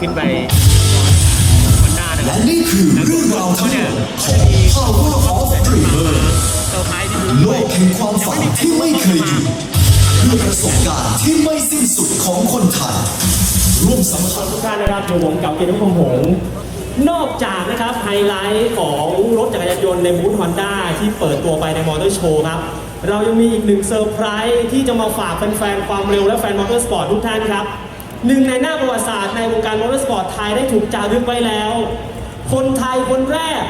ขึ้นไปวันหน้านะคและรับนี่คือเรื่องราวทั้งหมดของ Power of Dreamer เซอร์ไพรส์ที่ดูโลด้วยกแห่งความฝันที่ไม่เคยหยุดเพื่อประสบการณ์ที่ไม่สิ้นสุดของคนไทยร่วมสัมผัส ทุกท่านนะครับอยู่ผมกับเกียรติพงษ์หงษ์นอกจากนะครับไฮไลท์ของรถจักรยานยนต์ในบูธฮอนด้าที่เปิดตัวไปในมอเตอร์โชว์ครับ เรายังมีอีกหนึ่งเซอร์ไพรส์ที่จะมาฝากแฟนๆ ความเร็วและแฟนมอเตอร์สปอร์ตทุกท่านครับ หนึ่งในหน้าประวัติศาสตร์ในวงการมอเตอร์สปอร์ตไทยได้ถูกจารึกไว้แล้ว คนไทยคนแรก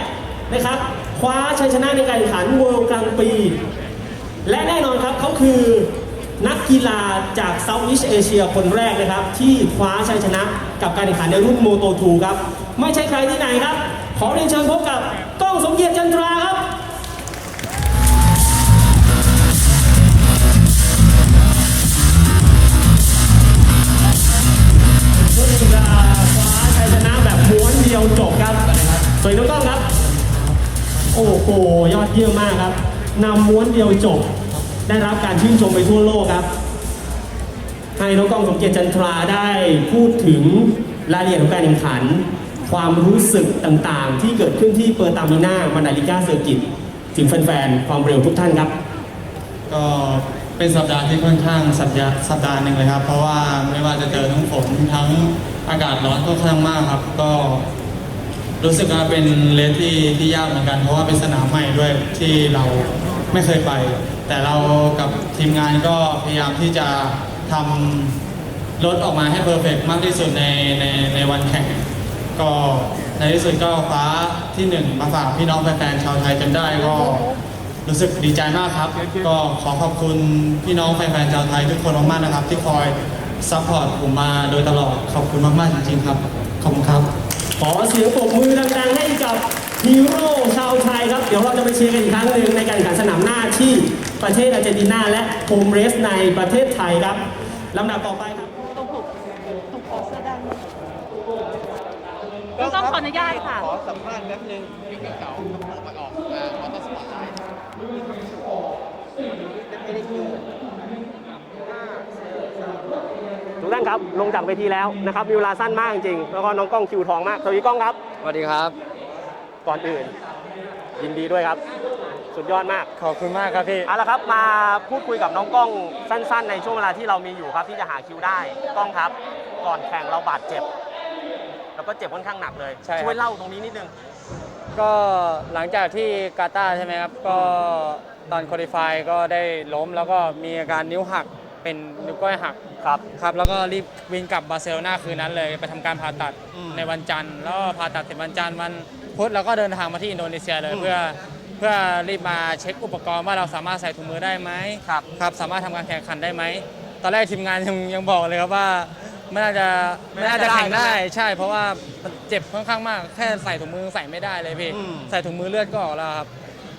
นะครับคว้าชัยชนะในการแข่งขันเวิลด์กลางปี และแน่นอนครับเขาคือนักกีฬาจากเซาท์อีสเอเชียคนแรกนะครับ ที่คว้าชัยชนะกับการแข่งขันในรุ่นโมโต2ครับ ไม่ใช่ใครที่ไหนครับ ขอเรียนเชิญพบกับก้องสมเกียรติจันทราครับ โอ้โห ยอดเยี่ยมมากครับนำม้วนเดียวจบ ได้รับการชื่นชมไปทั่วโลกครับ ให้น้องกล้องสมเกียรติจันทราได้พูดถึงรายละเอียดของการแข่งขัน ความรู้สึกต่างๆ ที่เกิดขึ้นที่เปอร์ตามิน่ามานาลิก้าเซอร์กิตถึงแฟนๆ ความเร็วทุกท่านครับ ก็เป็นสัปดาห์ที่ค่อนข้างสัปดาห์สัปดาห์หนึ่งเลยครับ เพราะว่าไม่ว่าจะเจอทั้งฝนทั้งอากาศร้อนก็ค่อนข้างมากครับ ก็ รู้สึกว่าเป็นเลสที่ที่ยากเหมือนกัน เพราะว่าเป็นสนามใหม่ด้วยที่เราไม่เคยไป แต่เรากับทีมงานก็พยายามที่จะทำรถออกมาให้เพอร์เฟกมากที่สุดในในในวันแข่ง ก็ในที่สุดก็คว้าที่หนึ่งมาฝากพี่น้องแฟนๆชาวไทยจนได้ก็รู้สึกดีใจมากครับ ก็ขอขอบคุณพี่น้องแฟนๆชาวไทยทุกคนมากๆนะครับ ที่คอยซัพพอร์ตผมมาโดยตลอดขอบคุณมากๆจริงๆครับขอบคุณครับ ขอเสียงปรบมือดังๆให้กับฮีโร่ชาวไทยครับ เดี๋ยวเราจะไปเชียร์กันอีกครั้งหนึ่งในการแข่งขันสนามหน้าที่ประเทศอาร์เจนตินาและโฮมเรสในประเทศไทยครับลำดับต่อไปครับตรงปกตรงปกเสื้อดำก็ต้องขออนุญาตค่ะ ขอสัมภาษณ์แป๊บนึงพี่เก๋าผมมาออกมามอเตอร์สปอร์ตไลน์ไม่ได้คิว ทุกท่าน ครับลงจากเวทีแล้วนะครับมีเวลาสั้นมากจริงๆแล้วก็น้องกล้องคิวทองมากสวัสดีกล้องครับ สวัสดีครับ ก่อนอื่น ยินดีด้วยครับ สุดยอดมากขอบคุณมากครับพี่ เอาละครับมาพูดคุยกับน้องกล้องสั้น ๆ ในช่วงเวลาที่เรามีอยู่ครับที่จะหาคิวได้กล้องครับ ก่อนแข่งเราบาดเจ็บ แล้วก็เจ็บค่อนข้างหนักเลยใช่ครับ ช่วยเล่าตรงนี้นิดนึง ก็หลังจากที่กาตาร์ใช่ไหมครับ ก็ตอนคุริฟายก็ได้ล้มแล้วก็มีอาการนิ้วหัก เป็นนิ้วก้อยหักครับ ครับ แล้วก็รีบบินกลับบาร์เซโลนาคืนนั้นเลยไปทำการผ่าตัดอืมในวันจันทร์ แล้วก็ผ่าตัดเสร็จวันจันทร์วันพุธเราก็เดินทางมาที่อินโดนีเซียเลยอืม เพื่อเพื่อรีบมาเช็คอุปกรณ์ว่าเราสามารถใส่ถุงมือได้ไหม ครับ ครับสามารถทำการแข่งขันได้ไหม ตอนแรกทีมงานยังยังบอกเลยครับว่าไม่น่าจะไม่ไม่น่าน่าจะจะแข่งได้ได้ใช่ไหมใช่เพราะว่ามันเจ็บค่อนข้างมากแค่ใส่ถุงมือใส่ไม่ได้เลยพี่อืม ใส่ถุงมือเลือดก็ออกแล้วครับ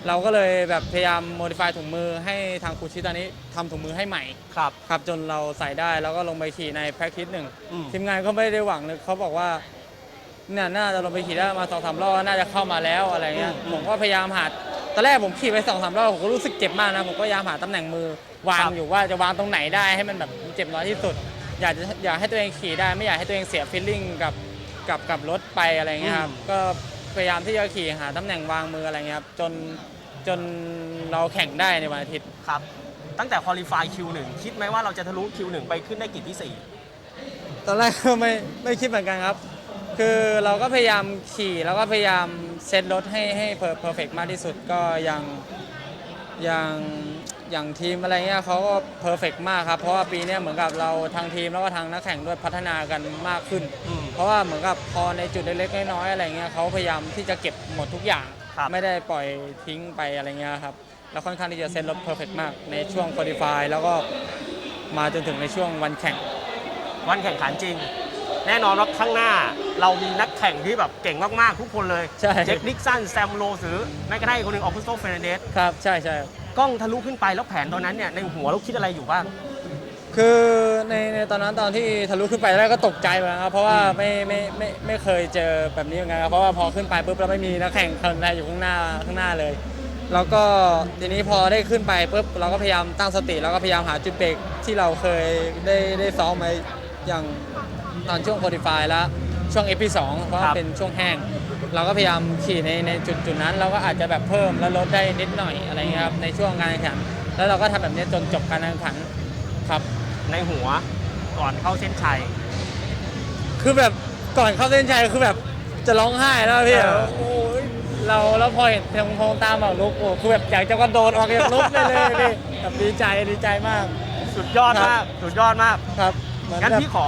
เราก็เลยแบบพยายามโมดิฟายถุงมือให้ทางครูชิตอนนี้ทำถุงมือให้ใหม่ครับ ครับจนเราใส่ได้แล้วก็ลงไปขี่ใน practice หนึ่งอืม ทีมงานก็ไม่ได้หวังเลยเขาบอกว่าเนี่ยน่าจะลงไปขี่ได้มาสองสามรอบน่าจะเข้ามาแล้วอะไรเงี้ยผมก็พยายามหาตอนแรกผมขี่ไปสองสามรอบผมก็รู้สึกเจ็บมากนะผมก็พยายามหาตำแหน่งมือวางอยู่ว่าจะวางตรงไหนได้ให้มันแบบเจ็บน้อยที่สุด อยากจะอยากให้ตัวเองขี่ได้ไม่อยากให้ตัวเองเสียฟีลลิ่งกับกับกับรถไปอะไรเงี้ยครับอืม ก็ พยายามที่จะขี่หาตำแหน่งวางมืออะไรเงี้ยครับจนจนเราแข่งได้ในวันอาทิตย์ ครับ ตั้งแต่คอลี่ฟายคิวหนึ่งคิดไหมว่าเราจะทะลุคิวหนึ่งไปขึ้นได้กี่ที่สี่ตอนแรกก็ไม่ไม่คิดเหมือนกันครับ คือเราก็พยายามขี่แล้วก็พยายามเซตรถให้ให้เพอร์เฟกมากที่สุดก็อย่างอย่างอย่างทีมอะไรเงี้ยเขาก็เพอร์เฟกมากครับ เพราะว่าปีเนี้ยเหมือนกับเราทางทีมแล้วก็ทางนักแข่งด้วยพัฒนากันมากขึ้น อืมเพ ราะว่าเหมือนกับพอในจุดเล็กๆน้อยๆอะไรเงี้ยเขาพยายามที่จะเก็บหมดทุกอย่าง ครับ ไม่ได้ปล่อยทิ้งไปอะไรเงี้ยครับแล้วค่อนข้างที่จะเซตรถเพอร์เฟกมากในช่วงคุริฟายแล้วก็มาจนถึงในช่วงวันแข่ง วันแข่งขันจริง แน่นอนว่าข้างหน้า เรามีนักแข่งที่แบบเก่งมากๆ ทุกคนเลย ใช่ เจคนิกสันแซมโลหรือแม้กระทั่งอีกคนหนึ่งออกุสโตเฟรนเดสครับใช่ใช่ กล้องทะลุขึ้นไปแล้วแผนตอนนั้นเนี่ยในหัวเราคิดอะไรอยู่บ้าง คือ ในในตอนนั้นตอนที่ทะลุขึ้นไปแรกก็ตกใจเหมือนกันครับเพราะว่าไม่ไม่ไม่ไม่เคยเจอแบบนี้เหมือนกันครับเพราะว่าพอขึ้นไปปุ๊บเราไม่มีนักแข่งคนใดอยู่ข้างหน้าข้างหน้าเลย แล้วก็ทีนี้พอได้ขึ้นไปปุ๊บเราก็พยายามตั้งสติแล้วก็พยายามหาจุดเบรกที่เราเคยได้ได้ซ้อมไว้อย่างตอนช่วงโคดิฟายแล้วช่วง FP2 เพราะครัว่าบเป็นช่วงแห้ง เราก็พยายามขี่ในในจุดจุดนั้น เราก็อาจจะแบบเพิ่มแล้วลดได้นิดหน่อยอะไรเงี้ยครับในช่วงการแข่งขันแล้วเราก็ทำแบบนี้จนจบการแข่งขันครับ ในหัวก่อนเข้าเส้นชัย คือแบบก่อนเข้าเส้นชัยคือแบบจะร้องไห้แล้วพี่เออ โอ้ยเราแล้วพอเห็นทงทงตามแบบลุกโอ้คือแบบอยากจะกระโดดออกจากลุกเลยเลยพี่แบบดีใจดีใจมากสุดยอดครัมากบสุดยอดมาก ครับเหมือนงั้นแบบพี่ขอ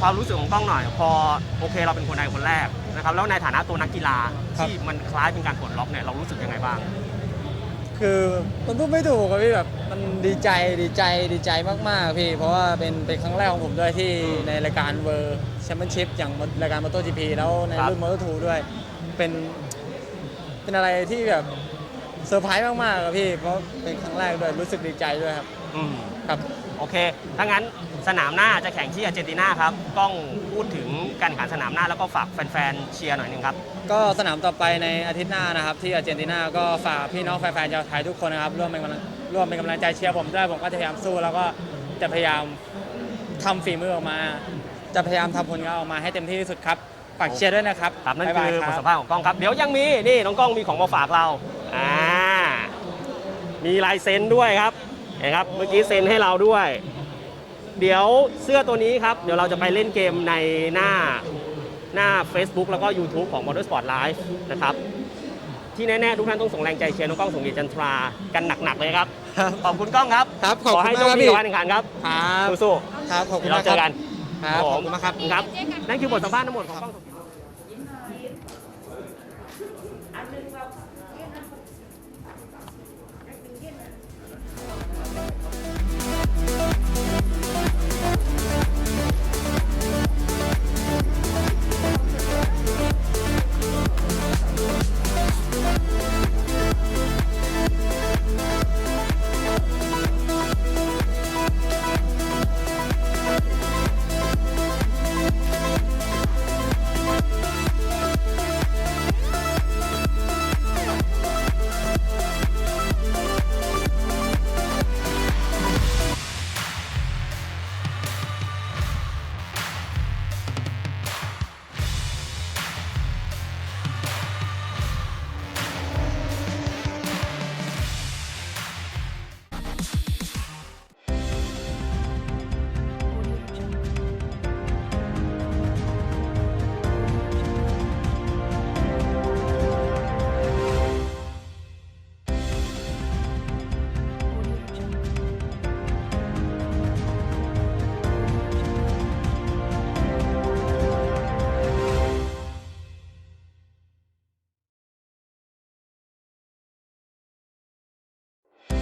ความรู้สึกของกล้องหน่อย พอโอเคเราเป็นคนไทยคนแรกนะครับแล้วในฐานะตัวนักกีฬาที่มันคล้ายเป็นการปลดล็อกเนี่ยเรารู้สึกยังไงบ้าง คือมันพูดไม่ถูกอะพี่แบบมันดีใจดีใจดีใจมากๆพี่ เพราะว่าเป็นเป็นครั้งแรกของผมด้วยที่ในรายการเวอร์แชมเปี้ยนชิพอย่างรายการมอเตอร์จีพีแล้วในครับรุ่นมอเตอร์ทูด้วยเป็นเป็นอะไรที่แบบเซอร์ไพรส์มากๆครับพี่ เพราะเป็นครั้งแรกด้วยรู้สึกดีใจด้วยครับอืมครับ โอเค ถ้างั้นสนามหน้าจะแข่งที่อาร์เจนตินาครับกล้องพูดถึงการแข่งขันสนามหน้าแล้วก็ฝากแฟนๆเชียร์หน่อยหนึงครับ ก็สนามต่อไปในอาทิตย์หน้านะครับ ที่อาร์เจนตินาก็ฝากพี่น้องแฟนๆชาวไทยทุกคนนะครับร่วมเป็นกำลังร่วมเป็นกำลังใจเชียร์ผมด้วยผมก็จะพยายามสู้ แล้วก็จะพยายามทำฝีมือออกมา จะพยายามทำผลงานออกมาให้เต็มที่ที่สุดครับฝากเชียร์ด้วยนะครับครับนั่นบ๊ายบายคือบทรัสัมภาษณ์ของกล้องครับ เดี๋ยวยังมีนี่น้องกล้องมีของมาฝากเราอ่ามีลายเซ็นด้วยครับ เห็นครับเมื่อกี้เซ็นให้เราด้วย เดี๋ยวเสื้อตัวนี้ครับ เดี๋ยวเราจะไปเล่นเกมในหน้าหน้า Facebook แล้วก็ YouTube ของ Motorsport Live นะครับ ที่แน่ๆ ทุกท่านต้องส่งแรงใจเชียร์น้องกล้องส่งเกียรติจันทรา กันหนักๆเลยครับขอบคุณกล้องครับ ครับขอบขอคุณให้มาโชกคครับดีพี่ กับการแข่งขันครับ ครับสู้ครับขอบๆคุเดี๋ณยวเรามากเจคอรับกันครับขอบคุณมากครับ ครับ นั่นคือบทสัมภาษณ์ทั้งหมดของกล้องอันหนึงแบบ